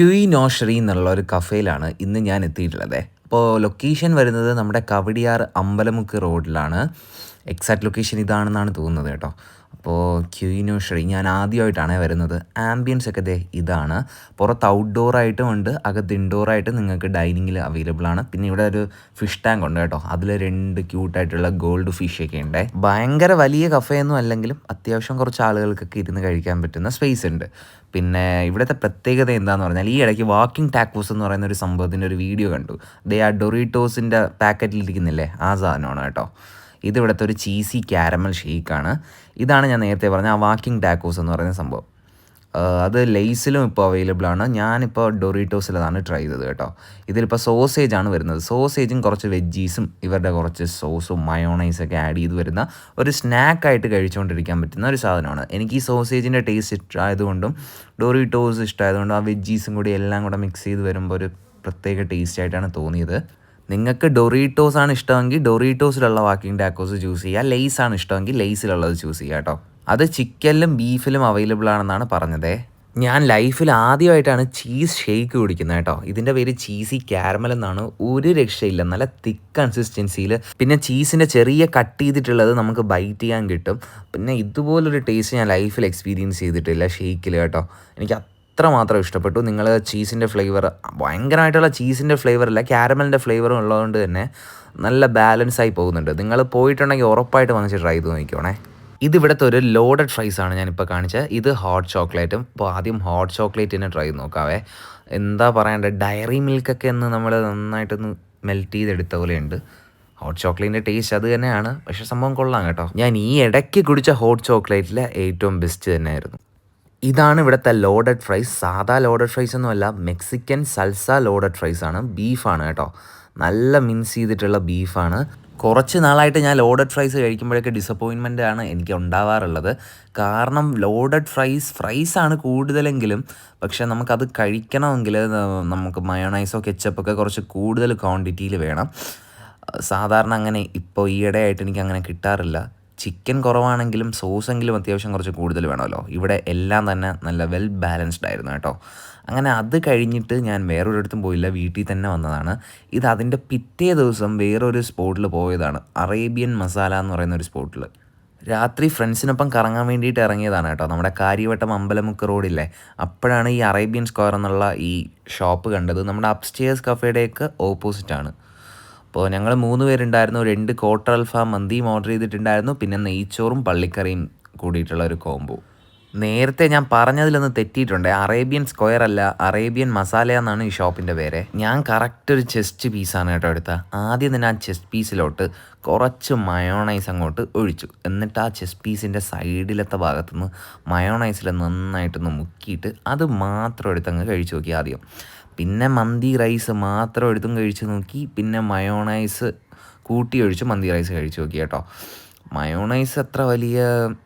ക്യൂയിനോഷറി എന്നുള്ള ഒരു കഫേയിലാണ് ഇന്ന് ഞാൻ എത്തിയിട്ടുള്ളത്. അപ്പോൾ ലൊക്കേഷൻ വരുന്നത് നമ്മുടെ കവടിയാർ അമ്പലമുക്ക് റോഡിലാണ്. എക്സാക്ട് ലൊക്കേഷൻ ഇതാണെന്നാണ് തോന്നുന്നത് കേട്ടോ. അപ്പോൾ ശ്രീ ഞാൻ ആദ്യമായിട്ടാണ് വരുന്നത്. ആംബിയൻസ് ഒക്കെ ദേ ഇതാണ്. പുറത്ത് ഔട്ട്ഡോർ ആയിട്ടും ഉണ്ട് അകത്ത് ഇൻഡോർ ആയിട്ട് നിങ്ങൾക്ക് ഡൈനിങ്ങിൽ അവൈലബിൾ ആണ്. പിന്നെ ഇവിടെ ഒരു ഫിഷ് ടാങ്ക് ഉണ്ട് കേട്ടോ. അതിൽ രണ്ട് ക്യൂട്ടായിട്ടുള്ള ഗോൾഡ് ഫിഷ് ഒക്കെ ഉണ്ട്. ഭയങ്കര വലിയ കഫേയൊന്നും അല്ലെങ്കിലും അത്യാവശ്യം കുറച്ച് ആളുകൾക്കൊക്കെ ഇരുന്ന് കഴിക്കാൻ പറ്റുന്ന സ്പേസ് ഉണ്ട്. പിന്നെ ഇവിടുത്തെ പ്രത്യേകത എന്താണെന്ന് പറഞ്ഞാൽ ഈ ഇടയ്ക്ക് വാക്കിംഗ് ടാക്കോസ് എന്ന് പറയുന്ന ഒരു സംഭവത്തിന്റെ ഒരു വീഡിയോ കണ്ടു. ദേ ആ ഡൊറിറ്റോസിന്റെ പാക്കറ്റിൽ ഇരിക്കുന്നില്ലേ? ആ സാധനമാണ് കേട്ടോ. ഇത് ഒരു ചീസി ക്യാരമൽ ഷേക്കാണ് ഇതാണ് ഞാൻ നേരത്തെ പറഞ്ഞ ആ വാക്കിംഗ് ടാക്കോസ് എന്ന് പറയുന്ന സംഭവം. അത് ലെയ്സിലും ഇപ്പോൾ അവൈലബിൾ ആണ്. ഞാനിപ്പോൾ ഡൊറീറ്റോസിലതാണ് ട്രൈ ചെയ്തത് കേട്ടോ. ഇതിലിപ്പോൾ സോസേജ് ആണ് വരുന്നത്. സോസേജും കുറച്ച് വെജീസും ഇവരുടെ കുറച്ച് സോസും മയോണൈസൊക്കെ ആഡ് ചെയ്ത് വരുന്ന ഒരു സ്നാക്കായിട്ട് കഴിച്ചുകൊണ്ടിരിക്കാൻ പറ്റുന്ന ഒരു സാധനമാണ്. എനിക്ക് ഈ സോസേജിന്റെ ടേസ്റ്റ് ഇഷ്ടമായതുകൊണ്ടും ഡൊറീറ്റോസ് ഇഷ്ടമായതുകൊണ്ടും ആ വെജീസും കൂടി എല്ലാം കൂടെ മിക്സ് ചെയ്ത് വരുമ്പോൾ ഒരു പ്രത്യേക ടേസ്റ്റ് ആയിട്ടാണ് തോന്നിയത്. നിങ്ങൾക്ക് ഡൊറീറ്റോസ് ആണ് ഇഷ്ടമെങ്കിൽ ഡൊറീറ്റോസിലുള്ള വാക്കിംഗ് ടാക്കോസ് ചൂസ് ചെയ്യുക. ലെയ്സ് ആണ് ഇഷ്ടമെങ്കിൽ ലെയ്സിലുള്ളത് ചൂസ് ചെയ്യുക കേട്ടോ. അത് ചിക്കനിലും ബീഫിലും അവൈലബിൾ ആണെന്നാണ് പറഞ്ഞത്. ഞാൻ ലൈഫിൽ ആദ്യമായിട്ടാണ് ചീസ് ഷേക്ക് കുടിക്കുന്നത് കേട്ടോ. ഇതിന്റെ പേര് ചീസി ക്യാരമൽ എന്നാണ്. ഒരു രക്ഷയില്ല. നല്ല തിക്ക് കൺസിസ്റ്റൻസിയിൽ പിന്നെ ചീസിന്റെ ചെറിയ കട്ട് ചെയ്തിട്ടുള്ളത് നമുക്ക് ബൈറ്റ് ചെയ്യാൻ കിട്ടും. പിന്നെ ഇതുപോലൊരു ടേസ്റ്റ് ഞാൻ ലൈഫിൽ എക്സ്പീരിയൻസ് ചെയ്തിട്ടില്ല ഷേക്കിൽ കേട്ടോ. എനിക്ക് അത്രമാത്രം ഇഷ്ടപ്പെട്ടു? നിങ്ങൾ ചീസിന്റെ ഫ്ലേവർ ഭയങ്കരമായിട്ടുള്ള ചീസിന്റെ ഫ്ലേവറല്ല ക്യാരമലിന്റെ ഫ്ലേവറും ഉള്ളതുകൊണ്ട് തന്നെ നല്ല ബാലൻസ് ആയി പോകുന്നുണ്ട്. നിങ്ങൾ പോയിട്ടുണ്ടെങ്കിൽ ഉറപ്പായിട്ട് വന്നിട്ട് ട്രൈ ചെയ്ത് നോക്കിക്കോണേ. ഇത് ഇവിടുത്തെ ഒരു ലോഡഡ് ഫ്രൈസ് ആണ് ഞാനിപ്പോൾ കാണിച്ചത്. ഇത് ഹോട്ട് ചോക്ലേറ്റും ഇപ്പോൾ ആദ്യം ഹോട്ട് ചോക്ലേറ്റിനെ ട്രൈ നോക്കാവേ. എന്താ പറയണ്ടേ ഡയറി മിൽക്കൊക്കെ ഒന്ന് നമ്മൾ നന്നായിട്ടൊന്ന് മെൽറ്റ് ചെയ്തെടുത്ത പോലെയുണ്ട്. ഹോട്ട് ചോക്ലേറ്റിന്റെ ടേസ്റ്റ് അത് തന്നെയാണ്. പക്ഷേ സംഭവം കൊള്ളാം കേട്ടോ. ഞാൻ ഈ ഇടയ്ക്ക് കുടിച്ച ഹോട്ട് ചോക്ലേറ്റിലെ ഏറ്റവും ബെസ്റ്റ് തന്നെയായിരുന്നു. ഇതാണ് ഇവിടുത്തെ ലോഡഡ് ഫ്രൈസ് സാധാ ലോഡഡ് ഫ്രൈസ് ഒന്നുമല്ല മെക്സിക്കൻ സൽസ ലോഡഡ് ഫ്രൈസ് ആണ്. ബീഫാണ് കേട്ടോ. നല്ല മിൻസ് ചെയ്തിട്ടുള്ള ബീഫാണ് കുറച്ച് നാളായിട്ട് ഞാൻ ലോഡഡ് ഫ്രൈസ് കഴിക്കുമ്പോഴൊക്കെ ഡിസപ്പോയിൻമെന്റ് ആണ് എനിക്ക് ഉണ്ടാവാറുള്ളത്. കാരണം ലോഡഡ് ഫ്രൈസ് ഫ്രൈസ് ആണ് കൂടുതലെങ്കിലും പക്ഷേ നമുക്കത് കഴിക്കണമെങ്കിൽ നമുക്ക് മയോണൈസോ കെച്ചപ്പൊക്കെ കുറച്ച് കൂടുതൽ ക്വാണ്ടിറ്റിയിൽ വേണം. സാധാരണ അങ്ങനെ ഇപ്പോൾ ഈയിടെയായിട്ട് എനിക്ക് അങ്ങനെ കിട്ടാറില്ല. ചിക്കൻ കുറവാണെങ്കിലും സോസെങ്കിലും അത്യാവശ്യം കുറച്ച് കൂടുതൽ വേണമല്ലോ. ഇവിടെ എല്ലാം തന്നെ നല്ല വെൽ ബാലൻസ്ഡ് ആയിരുന്നു കേട്ടോ. അങ്ങനെ അത് കഴിഞ്ഞിട്ട് ഞാൻ വേറൊരിടത്തും പോയില്ല വീട്ടിൽ തന്നെ വന്നതാണ്. ഇത് അതിന്റെ പിറ്റേ ദിവസം വേറൊരു സ്പോട്ടിൽ പോയതാണ്. അറേബ്യൻ മസാല എന്ന് പറയുന്ന ഒരു സ്പോട്ടിൽ രാത്രി ഫ്രണ്ട്സിനൊപ്പം കറങ്ങാൻ വേണ്ടിയിട്ട് ഇറങ്ങിയതാണ് കേട്ടോ. നമ്മുടെ കാര്യവട്ടം അമ്പലമുക്ക് റോഡില്ലേ അപ്പോഴാണ് ഈ അറേബ്യൻ സ്ക്വയർ എന്നുള്ള ഈ ഷോപ്പ് കണ്ടത്. നമ്മുടെ അപ്സ്റ്റേഴ്സ് കഫേയുടെയൊക്കെ ഓപ്പോസിറ്റാണ് അപ്പോൾ ഞങ്ങൾ മൂന്ന് പേരുണ്ടായിരുന്നു. രണ്ട് കോട്ടർ അൽഫാം മന്തിയും ഓർഡർ ചെയ്തിട്ടുണ്ടായിരുന്നു. പിന്നെ നെയ്ച്ചോറും പള്ളിക്കറിയും കൂടിയിട്ടുള്ള ഒരു കോംബോ നേരത്തെ ഞാൻ പറഞ്ഞതിലൊന്ന് തെറ്റിയിട്ടുണ്ട്. അറേബ്യൻ സ്ക്വയർ അല്ല അറേബ്യൻ മസാല എന്നാണ് ഈ ഷോപ്പിന്റെ പേര്. ഞാൻ കറക്റ്റ് ഒരു ചെസ്റ്റ് പീസാണ് കേട്ടോ എടുത്ത ആദ്യം തന്നെ ആ ചെസ്റ്റ് പീസിലോട്ട് കുറച്ച് മയോണൈസ് അങ്ങോട്ട് ഒഴിച്ചു. എന്നിട്ട് ആ ചെസ്റ്റ് പീസിന്റെ സൈഡിലത്തെ ഭാഗത്തുനിന്ന് മയോണൈസിൽ നന്നായിട്ടൊന്ന് മുക്കിയിട്ട് അത് മാത്രം എടുത്തങ്ങ് കഴിച്ചു നോക്കി ആദ്യം. പിന്നെ മന്തി റൈസ് മാത്രം എടുത്തും കഴിച്ച് നോക്കി. പിന്നെ മയോണൈസ് കൂട്ടി ഒഴിച്ച് മന്തി റൈസ് കഴിച്ച് നോക്കി കേട്ടോ. മയോണൈസ് അത്ര വലിയ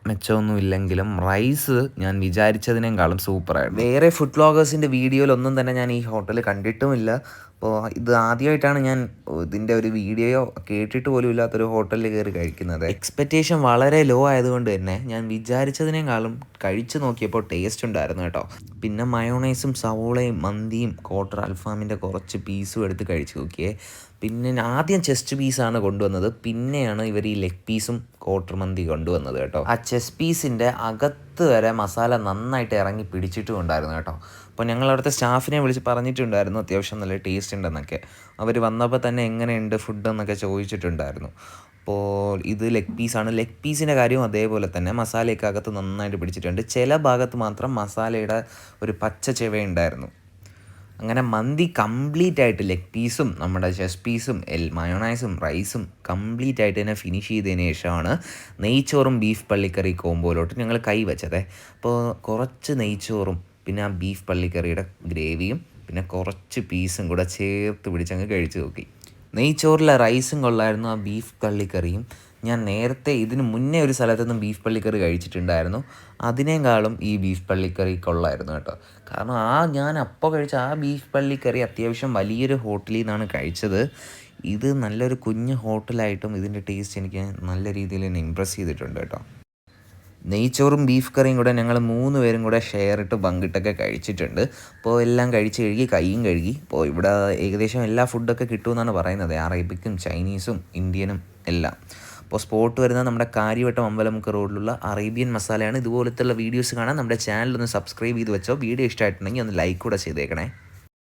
മെച്ചമൊന്നും ഇല്ലെങ്കിലും റൈസ് ഞാൻ വിചാരിച്ചതിനേക്കാളും സൂപ്പറായിരുന്നു. വേറെ ഫുഡ് വ്ളോഗേഴ്സിന്റെ വീഡിയോയിലൊന്നും തന്നെ ഞാൻ ഈ ഹോട്ടൽ കണ്ടിട്ടുമില്ല. അപ്പോൾ ഇത് ആദ്യമായിട്ടാണ് ഞാൻ ഇതിന്റെ ഒരു വീഡിയോയോ കേട്ടിട്ട് പോലും ഇല്ലാത്തൊരു ഹോട്ടലിൽ കയറി കഴിക്കുന്നത്. എക്സ്പെക്റ്റേഷൻ വളരെ ലോ ആയതുകൊണ്ട് തന്നെ ഞാൻ വിചാരിച്ചതിനേക്കാളും കഴിച്ചു നോക്കിയപ്പോൾ ടേസ്റ്റ് ഉണ്ടായിരുന്നു കേട്ടോ. പിന്നെ മയോണൈസും സവോളയും മന്തിയും കോട്ടർ അൽഫാമിന്റെ കുറച്ച് പീസും എടുത്ത് കഴിച്ചു നോക്കിയേ. പിന്നെ ആദ്യം ചെസ്റ്റ് പീസാണ് കൊണ്ടുവന്നത്. പിന്നെയാണ് ഇവർ ഈ ലെഗ് പീസും കോട്ടർ മന്തി കൊണ്ടുവന്നത് കേട്ടോ. ആ ചെസ്റ്റ് പീസിന്റെ അകത്ത് വരെ മസാല നന്നായിട്ട് ഇറങ്ങി പിടിച്ചിട്ടും ഉണ്ടായിരുന്നു കേട്ടോ. അപ്പോൾ ഞങ്ങൾ അവിടുത്തെ സ്റ്റാഫിനെ വിളിച്ച് പറഞ്ഞിട്ടുണ്ടായിരുന്നു അത്യാവശ്യം നല്ല ടേസ്റ്റ് ഉണ്ടെന്നൊക്കെ. അവർ വന്നപ്പോൾ തന്നെ എങ്ങനെയുണ്ട് ഫുഡ് എന്നൊക്കെ ചോദിച്ചിട്ടുണ്ടായിരുന്നു. അപ്പോൾ ഇത് ലെഗ് പീസാണ് ലെഗ് പീസിന്റെ കാര്യവും അതേപോലെ തന്നെ മസാലയൊക്കെ അകത്ത് നന്നായിട്ട് പിടിച്ചിട്ടുണ്ട്. ചില ഭാഗത്ത് മാത്രം മസാലയുടെ ഒരു പച്ച ചെവയുണ്ടായിരുന്നു. അങ്ങനെ മന്തി കംപ്ലീറ്റ് ആയിട്ട് ലെഗ് പീസും നമ്മുടെ ചെസ് പീസും എൽ മയോണൈസും റൈസും കംപ്ലീറ്റ് ആയിട്ട് തന്നെ ഫിനിഷ് ചെയ്തതിന് ശേഷമാണ് നെയ്ച്ചോറും ബീഫ് പള്ളിക്കറി കോമ്പോയിലോട്ട് ഞങ്ങൾ കൈ വെച്ചത്. അപ്പോൾ കുറച്ച് നെയ്ച്ചോറും പിന്നെ ആ ബീഫ് പള്ളിക്കറിയുടെ ഗ്രേവിയും പിന്നെ കുറച്ച് പീസും കൂടെ ചേർത്ത് പിടിച്ചങ്ങ് കഴിച്ചു നോക്കി. നെയ്ച്ചോറിലെ റൈസും കൊള്ളായിരുന്നു ആ ബീഫ് പള്ളിക്കറിയും. ഞാൻ നേരത്തെ ഇതിന് മുന്നേ ഒരു സ്ഥലത്തു നിന്നും ബീഫ് പള്ളിക്കറി കഴിച്ചിട്ടുണ്ടായിരുന്നു. അതിനേക്കാളും ഈ ബീഫ് പള്ളിക്കറി കൊള്ളായിരുന്നു കേട്ടോ. കാരണം ആ ഞാൻ അപ്പോൾ കഴിച്ച ആ ബീഫ് പള്ളിക്കറി അത്യാവശ്യം വലിയൊരു ഹോട്ടലിൽ നിന്നാണ് കഴിച്ചത്. ഇത് നല്ലൊരു കുഞ്ഞ് ഹോട്ടലായിട്ടും ഇതിന്റെ ടേസ്റ്റ് എനിക്ക് നല്ല രീതിയിൽ എന്നെ ഇമ്പ്രസ് ചെയ്തിട്ടുണ്ട് കേട്ടോ. നെയ്ച്ചോറും ബീഫ് കറിയും കൂടെ ഞങ്ങൾ മൂന്ന് പേരും കൂടെ ഷെയർ ഇട്ട് പങ്കിട്ടൊക്കെ കഴിച്ചിട്ടുണ്ട്. അപ്പോൾ എല്ലാം കഴിച്ച് കഴുകി കൈയും കഴുകി. അപ്പോൾ ഇവിടെ ഏകദേശം എല്ലാ ഫുഡൊക്കെ കിട്ടുമെന്നാണ് പറയുന്നത്. അറേബിക്കും ചൈനീസും ഇന്ത്യനും എല്ലാം. അപ്പോൾ സ്പോട്ട് വരുന്നത് നമ്മുടെ കാര്യവട്ടം അമ്പലമുക്ക് റോഡിലുള്ള അറേബ്യൻ മസാലയാണ്. ഇതുപോലത്തുള്ള വീഡിയോസ് കാണാൻ നമ്മുടെ ചാനൽ ഒന്ന് സബ്സ്ക്രൈബ് ചെയ്ത് വെച്ചോ. വീഡിയോ ഇഷ്ടമായിട്ടുണ്ടെങ്കിൽ ഒന്ന് ലൈക്ക് കൂടെ ചെയ്തേക്കണേ.